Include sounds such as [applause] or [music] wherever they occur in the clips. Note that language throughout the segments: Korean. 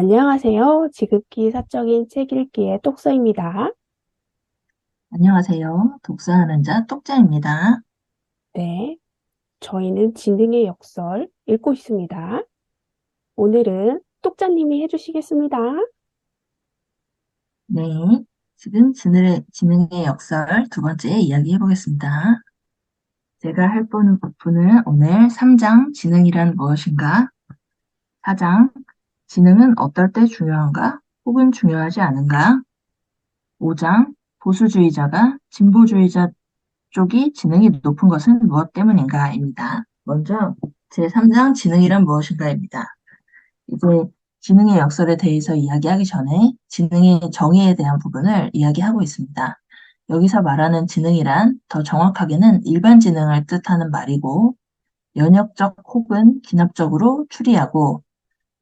안녕하세요. 지극히 사적인 책 읽기의 똑서입니다. 안녕하세요. 독서하는 자 똑자입니다. 네. 저희는 지능의 역설 읽고 있습니다. 오늘은 똑자님이 해주시겠습니다. 네. 지금 지능의, 지능의 역설 두 번째 이야기 해보겠습니다. 제가 할 부분은 오늘 3장 지능이란 무엇인가? 4장 지능은 어떨 때 중요한가? 혹은 중요하지 않은가? 5장 보수주의자가 진보주의자 쪽이 지능이 높은 것은 무엇 때문인가? 입니다. 먼저 제3장 지능이란 무엇인가?입니다. 이제 지능의 역설에 대해서 이야기하기 전에 지능의 정의에 대한 부분을 이야기하고 있습니다. 여기서 말하는 지능이란 더 정확하게는 일반 지능을 뜻하는 말이고 연역적 혹은 기납적으로 추리하고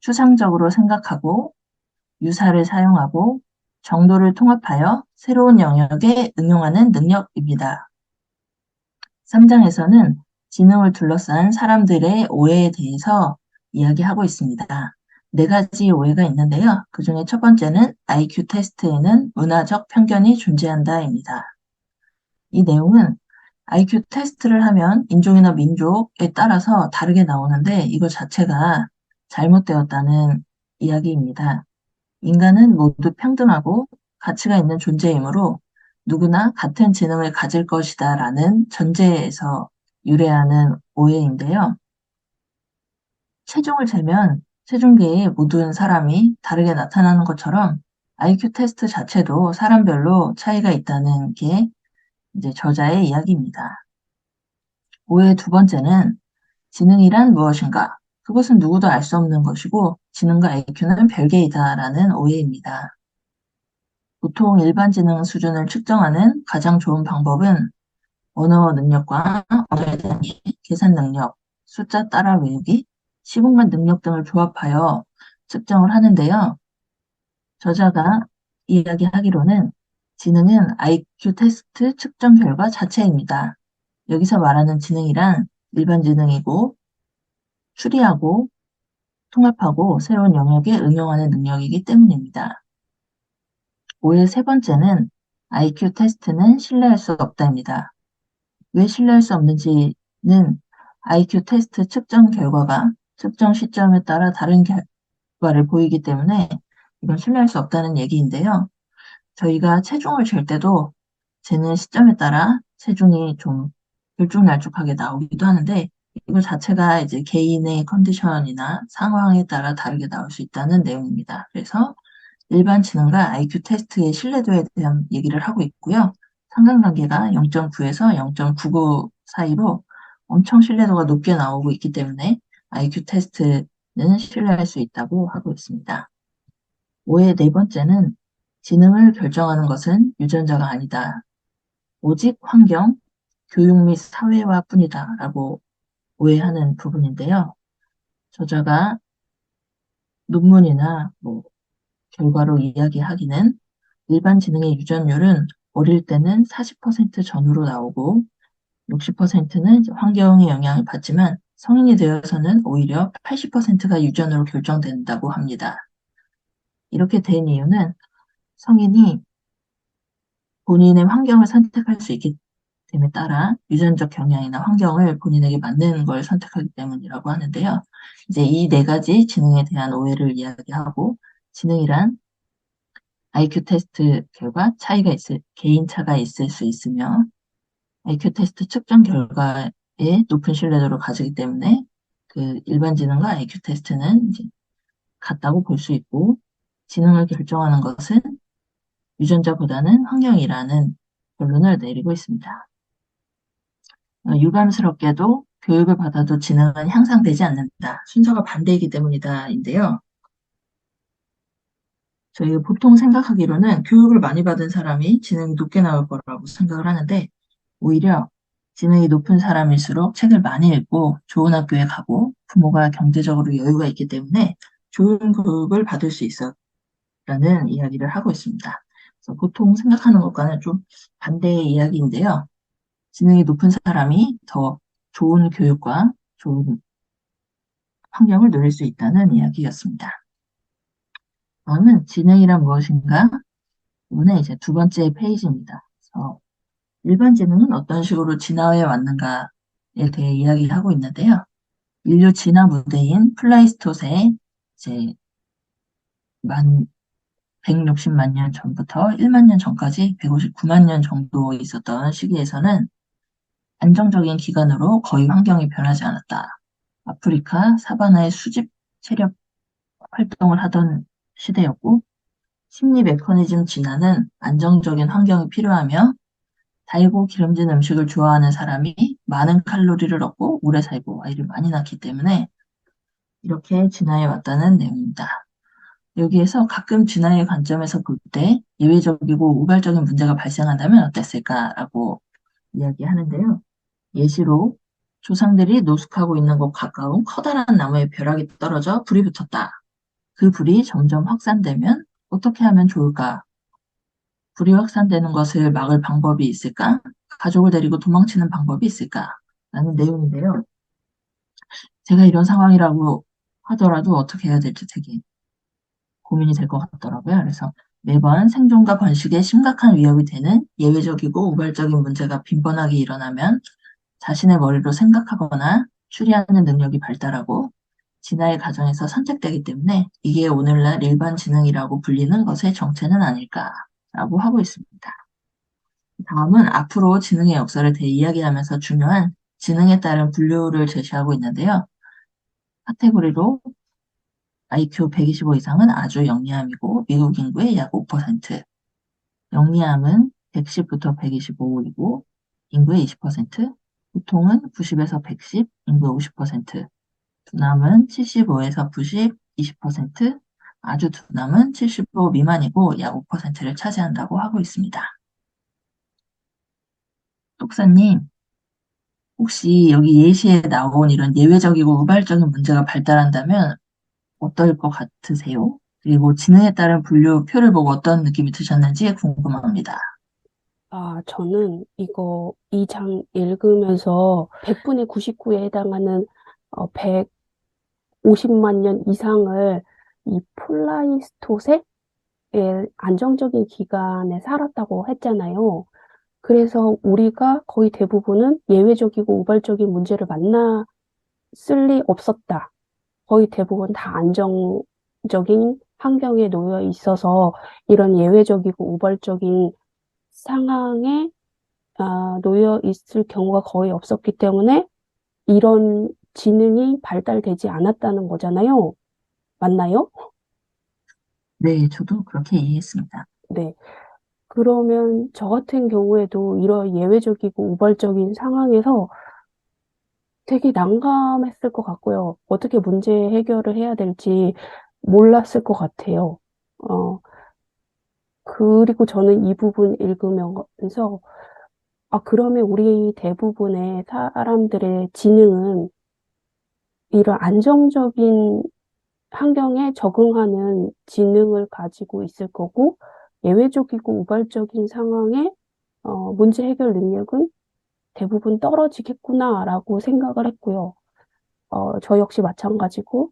추상적으로 생각하고 유사를 사용하고 정도를 통합하여 새로운 영역에 응용하는 능력입니다. 3장에서는 지능을 둘러싼 사람들의 오해에 대해서 이야기하고 있습니다. 네 가지 오해가 있는데요. 그 중에 첫 번째는 IQ 테스트에는 문화적 편견이 존재한다입니다. 이 내용은 IQ 테스트를 하면 인종이나 민족에 따라서 다르게 나오는데 이거 자체가 잘못되었다는 이야기입니다. 인간은 모두 평등하고 가치가 있는 존재이므로 누구나 같은 지능을 가질 것이다 라는 전제에서 유래하는 오해인데요. 체중을 재면 체중계의 모든 사람이 다르게 나타나는 것처럼 IQ 테스트 자체도 사람별로 차이가 있다는 게 이제 저자의 이야기입니다. 오해 두 번째는 지능이란 무엇인가? 그것은 누구도 알 수 없는 것이고 지능과 IQ는 별개이다라는 오해입니다. 보통 일반 지능 수준을 측정하는 가장 좋은 방법은 언어 능력과 언어에 대한 계산 능력, 숫자 따라 외우기, 시공간 능력 등을 조합하여 측정을 하는데요. 저자가 이야기하기로는 지능은 IQ 테스트 측정 결과 자체입니다. 여기서 말하는 지능이란 일반 지능이고 추리하고 통합하고 새로운 영역에 응용하는 능력이기 때문입니다. 오해 세 번째는 IQ 테스트는 신뢰할 수 없다입니다. 왜 신뢰할 수 없는지는 IQ 테스트 측정 결과가 측정 시점에 따라 다른 결과를 보이기 때문에 이건 신뢰할 수 없다는 얘기인데요. 저희가 체중을 잴 때도 재는 시점에 따라 체중이 좀 들쭉날쭉하게 나오기도 하는데 이거 자체가 이제 개인의 컨디션이나 상황에 따라 다르게 나올 수 있다는 내용입니다. 그래서 일반 지능과 IQ 테스트의 신뢰도에 대한 얘기를 하고 있고요. 상관관계가 0.9에서 0.99 사이로 엄청 신뢰도가 높게 나오고 있기 때문에 IQ 테스트는 신뢰할 수 있다고 하고 있습니다. 오해 네 번째는 지능을 결정하는 것은 유전자가 아니다. 오직 환경, 교육 및 사회화 뿐이다. 라고 오해하는 부분인데요. 저자가 논문이나 뭐 결과로 이야기하기는 일반 지능의 유전율은 어릴 때는 40% 전후로 나오고 60%는 환경의 영향을 받지만 성인이 되어서는 오히려 80%가 유전으로 결정된다고 합니다. 이렇게 된 이유는 성인이 본인의 환경을 선택할 수 있기 됨에 따라 유전적 경향이나 환경을 본인에게 맞는 걸 선택하기 때문이라고 하는데요. 이제 이 네 가지 지능에 대한 오해를 이야기하고 지능이란 IQ 테스트 결과 차이가 있을, 개인차가 있을 수 있으며 IQ 테스트 측정 결과에 높은 신뢰도를 가지기 때문에 그 일반 지능과 IQ 테스트는 이제 같다고 볼 수 있고 지능을 결정하는 것은 유전자보다는 환경이라는 결론을 내리고 있습니다. 어, 유감스럽게도 교육을 받아도 지능은 향상되지 않는다. 순서가 반대이기 때문이다인데요. 저희가 보통 생각하기로는 교육을 많이 받은 사람이 지능이 높게 나올 거라고 생각을 하는데 오히려 지능이 높은 사람일수록 책을 많이 읽고 좋은 학교에 가고 부모가 경제적으로 여유가 있기 때문에 좋은 교육을 받을 수 있어 라는 이야기를 하고 있습니다. 그래서 보통 생각하는 것과는 좀 반대의 이야기인데요. 지능이 높은 사람이 더 좋은 교육과 좋은 환경을 누릴 수 있다는 이야기였습니다. 다음은 지능이란 무엇인가? 이번에 이제 두 번째 페이지입니다. 그래서 일반 지능은 어떤 식으로 진화해 왔는가에 대해 이야기하고 있는데요. 인류 진화 무대인 플라이스토세 이제 만 160만 년 전부터 1만 년 전까지 159만 년 정도 있었던 시기에서는 안정적인 기간으로 거의 환경이 변하지 않았다. 아프리카 사바나의 수집 체력 활동을 하던 시대였고 심리 메커니즘 진화는 안정적인 환경이 필요하며 달고 기름진 음식을 좋아하는 사람이 많은 칼로리를 얻고 오래 살고 아이를 많이 낳기 때문에 이렇게 진화해 왔다는 내용입니다. 여기에서 가끔 진화의 관점에서 볼 때 예외적이고 우발적인 문제가 발생한다면 어땠을까라고 이야기하는데요. 예시로 조상들이 노숙하고 있는 곳 가까운 커다란 나무에 벼락이 떨어져 불이 붙었다. 그 불이 점점 확산되면 어떻게 하면 좋을까? 불이 확산되는 것을 막을 방법이 있을까? 가족을 데리고 도망치는 방법이 있을까? 라는 내용인데요. 제가 이런 상황이라고 하더라도 어떻게 해야 될지 되게 고민이 될 것 같더라고요. 그래서 매번 생존과 번식에 심각한 위협이 되는 예외적이고 우발적인 문제가 빈번하게 일어나면 자신의 머리로 생각하거나 추리하는 능력이 발달하고 진화의 과정에서 선택되기 때문에 이게 오늘날 일반 지능이라고 불리는 것의 정체는 아닐까라고 하고 있습니다. 다음은 앞으로 지능의 역사를 대해 이야기하면서 중요한 지능에 따른 분류를 제시하고 있는데요. 카테고리로 IQ 125 이상은 아주 영리함이고 미국 인구의 약 5%, 영리함은 110부터 125이고 인구의 20%, 보통은 90에서 110, 인구의 50%, 두남은 75에서 90, 20%, 아주 두남은 75 미만이고 약 5%를 차지한다고 하고 있습니다. 똑사님, 혹시 여기 예시에 나온 이런 예외적이고 우발적인 문제가 발달한다면 어떨 것 같으세요? 그리고 지능에 따른 분류표를 보고 어떤 느낌이 드셨는지 궁금합니다. 아, 저는 이거 이 장 읽으면서 100분의 99에 해당하는 어, 150만 년 이상을 이 플라이스토세의 안정적인 기간에 살았다고 했잖아요. 그래서 우리가 거의 대부분은 예외적이고 우발적인 문제를 만났을 리 없었다. 거의 대부분 다 안정적인 환경에 놓여 있어서 이런 예외적이고 우발적인 상황에 아, 놓여 있을 경우가 거의 없었기 때문에 이런 지능이 발달되지 않았다는 거잖아요. 맞나요? 네, 저도 그렇게 이해했습니다. 네. 그러면 저 같은 경우에도 이런 예외적이고 우발적인 상황에서 되게 난감했을 것 같고요. 어떻게 문제 해결을 해야 될지 몰랐을 것 같아요. 어, 그리고 저는 이 부분 읽으면서, 아, 그러면 우리 대부분의 사람들의 지능은 이런 안정적인 환경에 적응하는 지능을 가지고 있을 거고, 예외적이고 우발적인 상황에 어, 문제 해결 능력은 대부분 떨어지겠구나라고 생각을 했고요. 어, 저 역시 마찬가지고,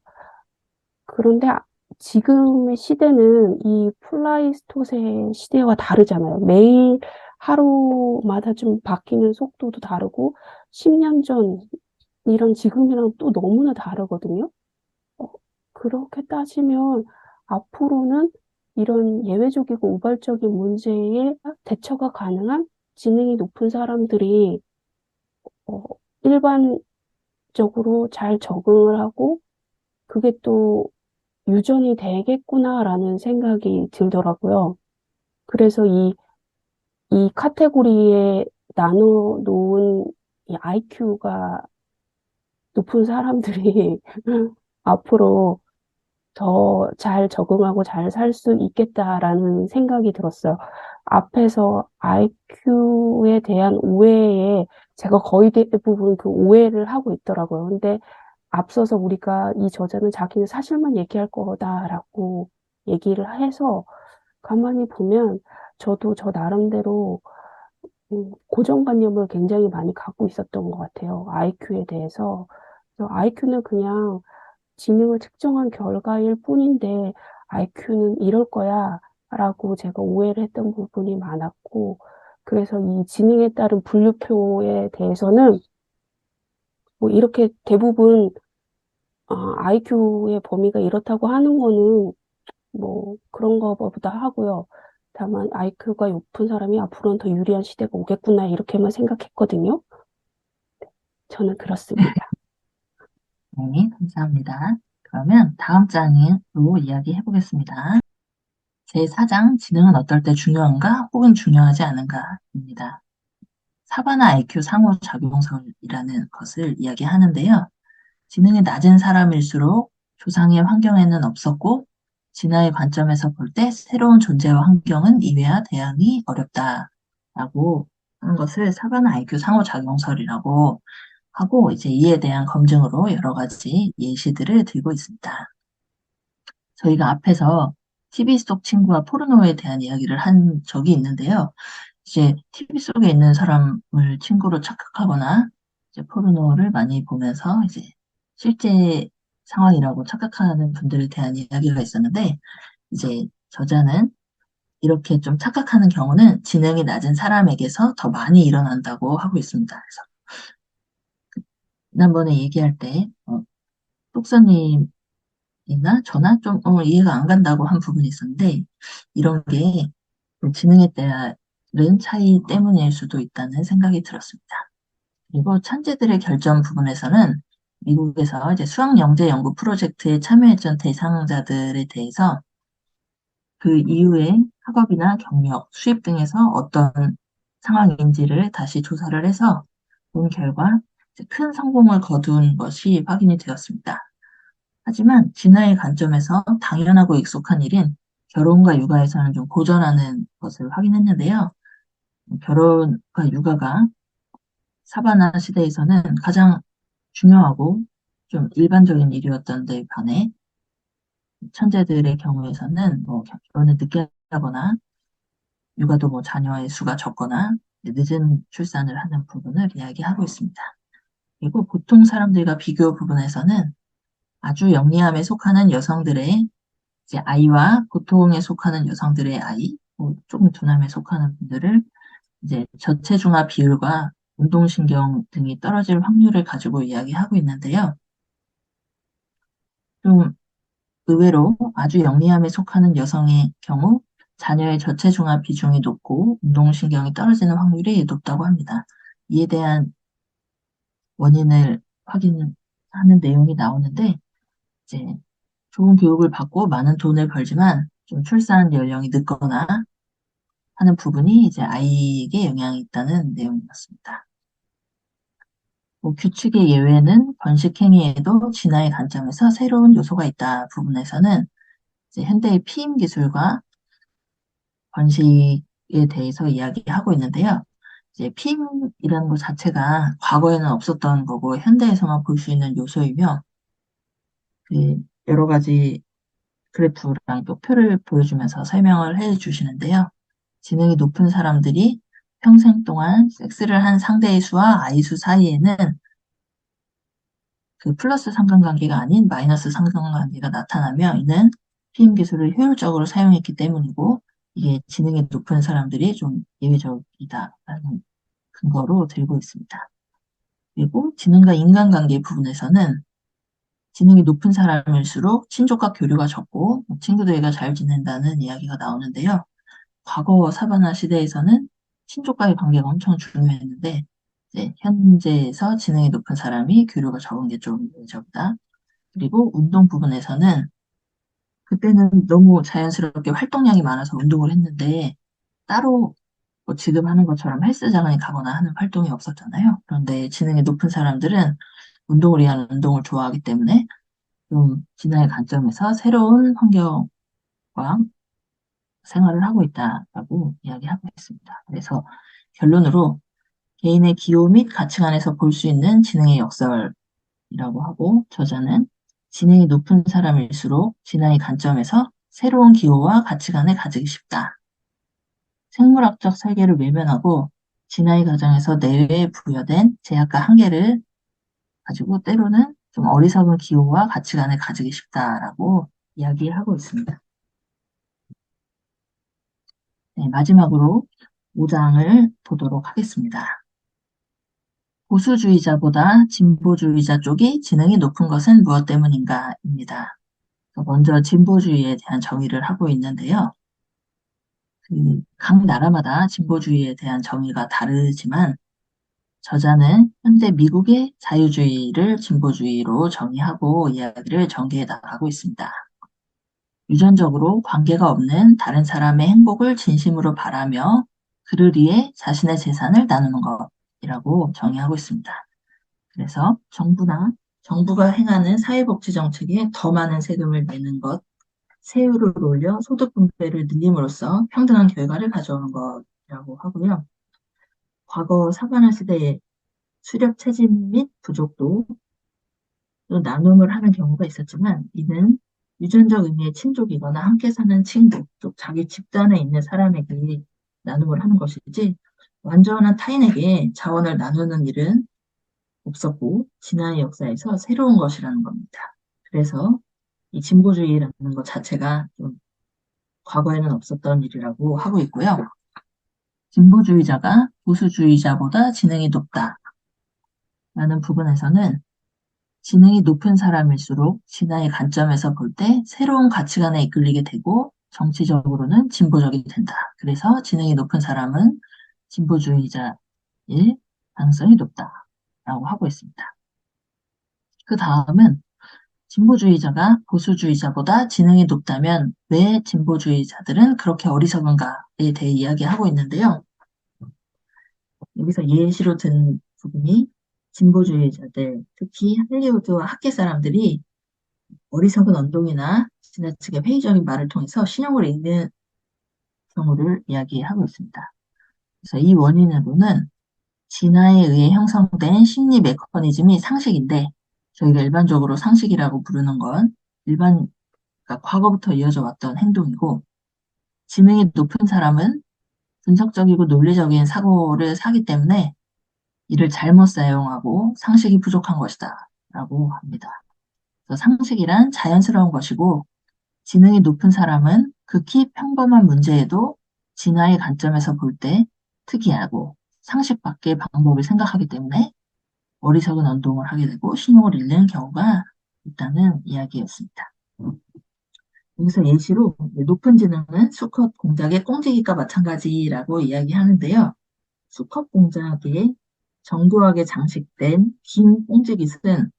그런데 아- 지금의 시대는 이 플라이스토세 시대와 다르잖아요. 매일 하루마다 좀 바뀌는 속도도 다르고, 10년 전이랑 지금이랑 또 너무나 다르거든요. 어, 그렇게 따지면 앞으로는 이런 예외적이고 우발적인 문제에 대처가 가능한 지능이 높은 사람들이 어, 일반적으로 잘 적응을 하고 그게 또 유전이 되겠구나라는 생각이 들더라고요. 그래서 이, 이 카테고리에 나눠 놓은 이 IQ가 높은 사람들이 [laughs] 앞으로 더 잘 적응하고 잘 살 수 있겠다라는 생각이 들었어요. 앞에서 IQ에 대한 오해에 제가 거의 대부분 그 오해를 하고 있더라고요. 근데 앞서서 우리가 이 저자는 자기는 사실만 얘기할 거다라고 얘기를 해서 가만히 보면 저도 저 나름대로 음, 고정관념을 굉장히 많이 갖고 있었던 것 같아요. IQ에 대해서. IQ는 그냥 지능을 측정한 결과일 뿐인데 IQ는 이럴 거야 라고 제가 오해를 했던 부분이 많았고, 그래서 이 지능에 따른 분류표에 대해서는 뭐 이렇게 대부분 IQ의 범위가 이렇다고 하는 거는 뭐 그런 거보다 하고요. 다만 IQ가 높은 사람이 앞으로는 더 유리한 시대가 오겠구나 이렇게만 생각했거든요. 저는 그렇습니다. [laughs] 네, 감사합니다. 그러면 다음 장으로 이야기해 보겠습니다. 제4장 지능은 어떨 때 중요한가 혹은 중요하지 않은가입니다. 사바나 IQ 상호 작용설이라는 것을 이야기하는데요. 지능이 낮은 사람일수록 조상의 환경에는 없었고 진화의 관점에서 볼 때 새로운 존재와 환경은 이외와 대응이 어렵다라고 하는 것을 사바나 IQ 상호 작용설이라고 하고 이제 이에 대한 검증으로 여러 가지 예시들을 들고 있습니다. 저희가 앞에서 TV 속 친구와 포르노에 대한 이야기를 한 적이 있는데요. 이제 TV 속에 있는 사람을 친구로 착각하거나 이제 포르노를 많이 보면서 이제 실제 상황이라고 착각하는 분들에 대한 이야기가 있었는데 이제 저자는 이렇게 좀 착각하는 경우는 지능이 낮은 사람에게서 더 많이 일어난다고 하고 있습니다. 그래서 지난번에 얘기할 때 어, 똑서님 이나 저나 좀 어, 이해가 안 간다고 한 부분이 있었는데 이런 게 지능에 따른 차이 때문일 수도 있다는 생각이 들었습니다. 그리고 천재들의 결정 부분에서는 미국에서 이제 수학 영재 연구 프로젝트에 참여했던 대상자들에 대해서 그 이후에 학업이나 경력, 수입 등에서 어떤 상황인지를 다시 조사를 해서 본 결과 큰 성공을 거둔 것이 확인이 되었습니다. 하지만 진화의 관점에서 당연하고 익숙한 일인 결혼과 육아에서는 좀 고전하는 것을 확인했는데요. 결혼과 육아가 사바나 시대에서는 가장 중요하고 좀 일반적인 일이었던 데 반해 천재들의 경우에서는 뭐 결혼을 늦게 하거나 육아도 뭐 자녀의 수가 적거나 늦은 출산을 하는 부분을 이야기하고 있습니다. 그리고 보통 사람들과 비교 부분에서는 아주 영리함에 속하는 여성들의 이제 아이와 보통에 속하는 여성들의 아이, 뭐 조금 둔함에 속하는 분들을 이제 저체중아 비율과 운동신경 등이 떨어질 확률을 가지고 이야기하고 있는데요. 좀 의외로 아주 영리함에 속하는 여성의 경우 자녀의 저체중아 비중이 높고 운동신경이 떨어지는 확률이 높다고 합니다. 이에 대한 원인을 확인하는 내용이 나오는데 이제 좋은 교육을 받고 많은 돈을 벌지만 좀 출산 연령이 늦거나 하는 부분이 이제 아이에게 영향이 있다는 내용이었습니다. 뭐 규칙의 예외는 번식행위에도 진화의 관점에서 새로운 요소가 있다 부분에서는 이제 현대의 피임 기술과 번식에 대해서 이야기하고 있는데요. 이제 피임이라는 것 자체가 과거에는 없었던 거고 현대에서만 볼 수 있는 요소이며 그 여러 가지 그래프랑 또 표를 보여주면서 설명을 해 주시는데요. 지능이 높은 사람들이 평생 동안 섹스를 한 상대의 수와 아이 수 사이에는 그 플러스 상관관계가 아닌 마이너스 상관관계가 나타나며 이는 피임 기술을 효율적으로 사용했기 때문이고 이게 지능이 높은 사람들이 좀 예외적이다라는 근거로 들고 있습니다. 그리고 지능과 인간관계 부분에서는 지능이 높은 사람일수록 친족과 교류가 적고 친구들과 잘 지낸다는 이야기가 나오는데요. 과거 사바나 시대에서는 친족과의 관계가 엄청 중요했는데 현재에서 지능이 높은 사람이 교류가 적은 게좀 적다. 그리고 운동 부분에서는 그때는 너무 자연스럽게 활동량이 많아서 운동을 했는데 따로 뭐 지금 하는 것처럼 헬스장에 가거나 하는 활동이 없었잖아요. 그런데 지능이 높은 사람들은 운동을 위한 운동을 좋아하기 때문에 좀 진화의 관점에서 새로운 환경과 생활을 하고 있다라고 이야기하고 있습니다. 그래서 결론으로 개인의 기호 및 가치관에서 볼 수 있는 지능의 역설이라고 하고 저자는 지능이 높은 사람일수록 진화의 관점에서 새로운 기호와 가치관을 가지기 쉽다. 생물학적 설계를 외면하고 진화의 과정에서 내외에 부여된 제약과 한계를 가지고 때로는 좀 어리석은 기호와 가치관을 가지기 쉽다라고 이야기하고 있습니다. 네, 마지막으로 5장을 보도록 하겠습니다. 보수주의자보다 진보주의자 쪽이 지능이 높은 것은 무엇 때문인가? 입니다. 먼저 진보주의에 대한 정의를 하고 있는데요. 그각 나라마다 진보주의에 대한 정의가 다르지만 저자는 현재 미국의 자유주의를 진보주의로 정의하고 이야기를 전개해 나가고 있습니다. 유전적으로 관계가 없는 다른 사람의 행복을 진심으로 바라며 그를 위해 자신의 재산을 나누는 것이라고 정의하고 있습니다. 그래서 정부나 정부가 행하는 사회복지 정책에 더 많은 세금을 내는 것, 세율을 올려 소득 분배를 늘림으로써 평등한 결과를 가져오는 것이라고 하고요. 과거 사관화 시대의 수렵 채집 및 부족도 또 나눔을 하는 경우가 있었지만 이는 유전적 의미의 친족이거나 함께 사는 친구, 또 자기 집단에 있는 사람에게 나눔을 하는 것이지 완전한 타인에게 자원을 나누는 일은 없었고 진화의 역사에서 새로운 것이라는 겁니다. 그래서 이 진보주의라는 것 자체가 좀 과거에는 없었던 일이라고 하고 있고요. 진보주의자가 보수주의자보다 지능이 높다. 라는 부분에서는 지능이 높은 사람일수록 진화의 관점에서 볼 때 새로운 가치관에 이끌리게 되고 정치적으로는 진보적이 된다. 그래서 지능이 높은 사람은 진보주의자일 가능성이 높다 라고 하고 있습니다. 그 다음은 진보주의자가 보수주의자보다 지능이 높다면 왜 진보주의자들은 그렇게 어리석은가에 대해 이야기하고 있는데요. 여기서 예시로 든 부분이 진보주의자들, 특히 할리우드와 학계 사람들이 어리석은 언동이나 지나치게 회의적인 말을 통해서 신용을 잃는 경우를 이야기하고 있습니다. 그래서 이 원인으로는 진화에 의해 형성된 심리 메커니즘이 상식인데 저희가 일반적으로 상식이라고 부르는 건 일반 그러니까 과거부터 이어져 왔던 행동이고 지능이 높은 사람은 분석적이고 논리적인 사고를 사기 때문에 이를 잘못 사용하고 상식이 부족한 것이다 라고 합니다. 상식이란 자연스러운 것이고 지능이 높은 사람은 극히 평범한 문제에도 진화의 관점에서 볼 때 특이하고 상식 밖의 방법을 생각하기 때문에 어리석은 언동을 하게 되고 신용을 잃는 경우가 있다는 이야기였습니다. 여기서 예시로 높은 지능은 수컷 공작의 꽁지기과 마찬가지라고 이야기하는데요. 수컷 공작의 정교하게 장식된 긴 꽁지깃은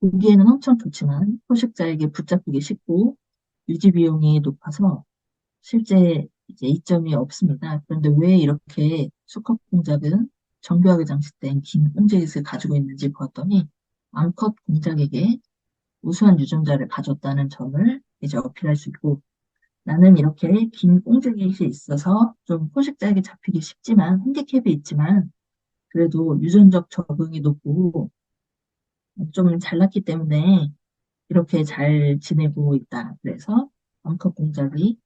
보기에는 엄청 좋지만 포식자에게 붙잡히기 쉽고 유지 비용이 높아서 실제 이제 이점이 없습니다. 그런데 왜 이렇게 수컷 공작은 정교하게 장식된 긴 꽁지깃을 가지고 있는지 보았더니 암컷 공작에게 우수한 유전자를 가졌다는 점을 이제 어필할 수 있고 나는 이렇게 긴 꽁지깃이 있어서 좀 포식자에게 잡히기 쉽지만 핸디캡이 있지만 그래도 유전적 적응이 높고 좀 잘났기 때문에 이렇게 잘 지내고 있다. 그래서 암컷 공작이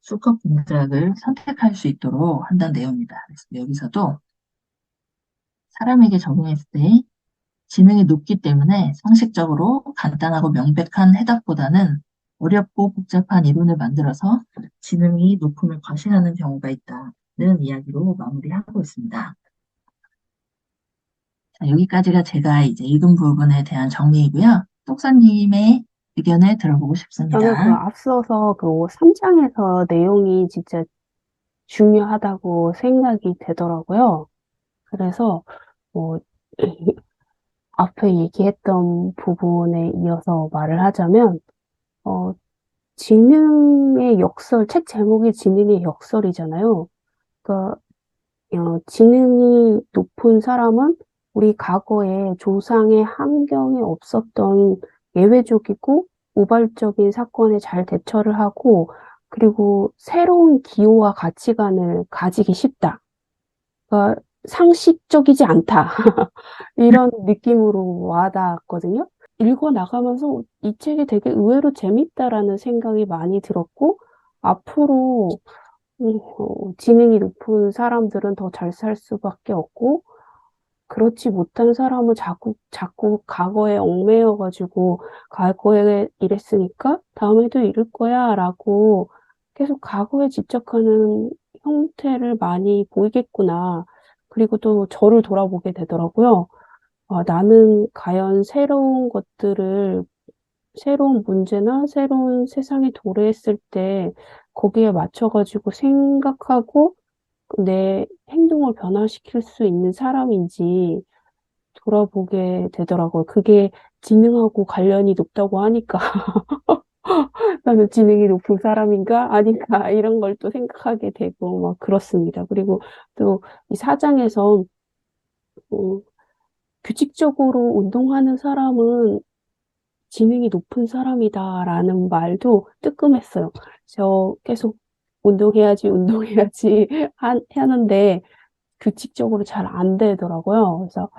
수컷 공작을 선택할 수 있도록 한다는 내용입니다. 그래서 여기서도 사람에게 적용했을 때 지능이 높기 때문에 상식적으로 간단하고 명백한 해답보다는 어렵고 복잡한 이론을 만들어서 지능이 높음을 과시하는 경우가 있다는 이야기로 마무리하고 있습니다. 자, 여기까지가 제가 이제 읽은 부분에 대한 정리이고요. 똑사님의 의견을 들어보고 싶습니다. 저는 그 앞서서 그 3장에서 내용이 진짜 중요하다고 생각이 되더라고요. 그래서 뭐 [laughs] 앞에 얘기했던 부분에 이어서 말을 하자면 어, 지능의 역설, 책 제목이 지능의 역설이잖아요. 그러니까 어, 지능이 높은 사람은 우리 과거에 조상의 환경에 없었던 예외적이고 우발적인 사건에 잘 대처를 하고 그리고 새로운 기호와 가치관을 가지기 쉽다. 그러니까 상식적이지 않다. [laughs] 이런 느낌으로 와닿았거든요. 읽어 나가면서 이 책이 되게 의외로 재밌다라는 생각이 많이 들었고, 앞으로 음, 어, 지능이 높은 사람들은 더 잘 살 수밖에 없고, 그렇지 못한 사람은 자꾸, 자꾸 과거에 얽매여가지고, 과거에 이랬으니까 다음에도 이럴 거야, 라고 계속 과거에 집착하는 형태를 많이 보이겠구나. 그리고 또 저를 돌아보게 되더라고요. 아, 나는 과연 새로운 것들을, 새로운 문제나 새로운 세상에 도래했을 때 거기에 맞춰가지고 생각하고 내 행동을 변화시킬 수 있는 사람인지 돌아보게 되더라고요. 그게 지능하고 관련이 높다고 하니까 [laughs] [laughs] 나는 지능이 높은 사람인가? 아닌가? [laughs] 이런 걸 또 생각하게 되고 막 그렇습니다. 그리고 또 이 사장에서 어, 규칙적으로 운동하는 사람은 지능이 높은 사람이다라는 말도 뜨끔했어요. 저 계속 운동해야지, 운동해야지 [laughs] 하, 하는데 규칙적으로 잘 안 되더라고요. 그래서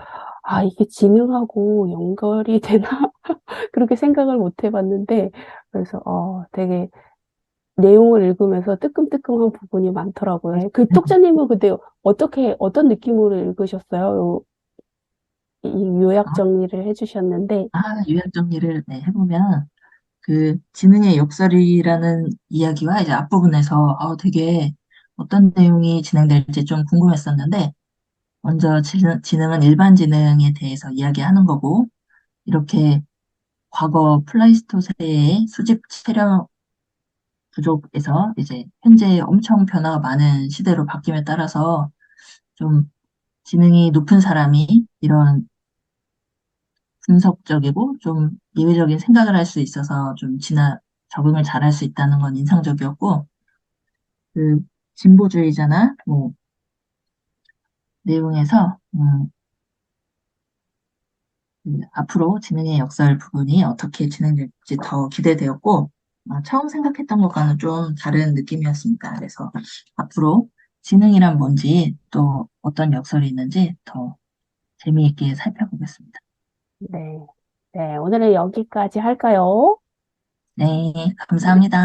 아, 이게 지능하고 연결이 되나? 그렇게 생각을 못 해봤는데, 그래서 어, 되게 내용을 읽으면서 뜨끔뜨끔한 부분이 많더라고요. 그 독자님은 근데 어떻게, 어떤 느낌으로 읽으셨어요? 요- 이 요약 정리를 해주셨는데, 아, 요약 정리를 네, 해보면 그 지능의 역설이라는 이야기와 이제 앞부분에서 아, 되게 어떤 내용이 진행될지 좀 궁금했었는데 먼저 지능, 지능은 일반 지능에 대해서 이야기하는 거고 이렇게 과거 플라이스토세의 수직 체력 부족에서 이제 현재 엄청 변화가 많은 시대로 바뀜에 따라서 좀 지능이 높은 사람이 이런 분석적이고 좀 예외적인 생각을 할 수 있어서 좀 진화, 적응을 잘 할 수 있다는 건 인상적이었고, 그 진보주의자나 뭐 내용에서 음, 그 앞으로 지능의 역설 부분이 어떻게 진행될지 더 기대되었고, 아, 처음 생각했던 것과는 좀 다른 느낌이었습니다. 그래서 앞으로 지능이란 뭔지 또 어떤 역설이 있는지 더 재미있게 살펴보겠습니다. 네. 네, 오늘은 여기까지 할까요? 네, 감사합니다.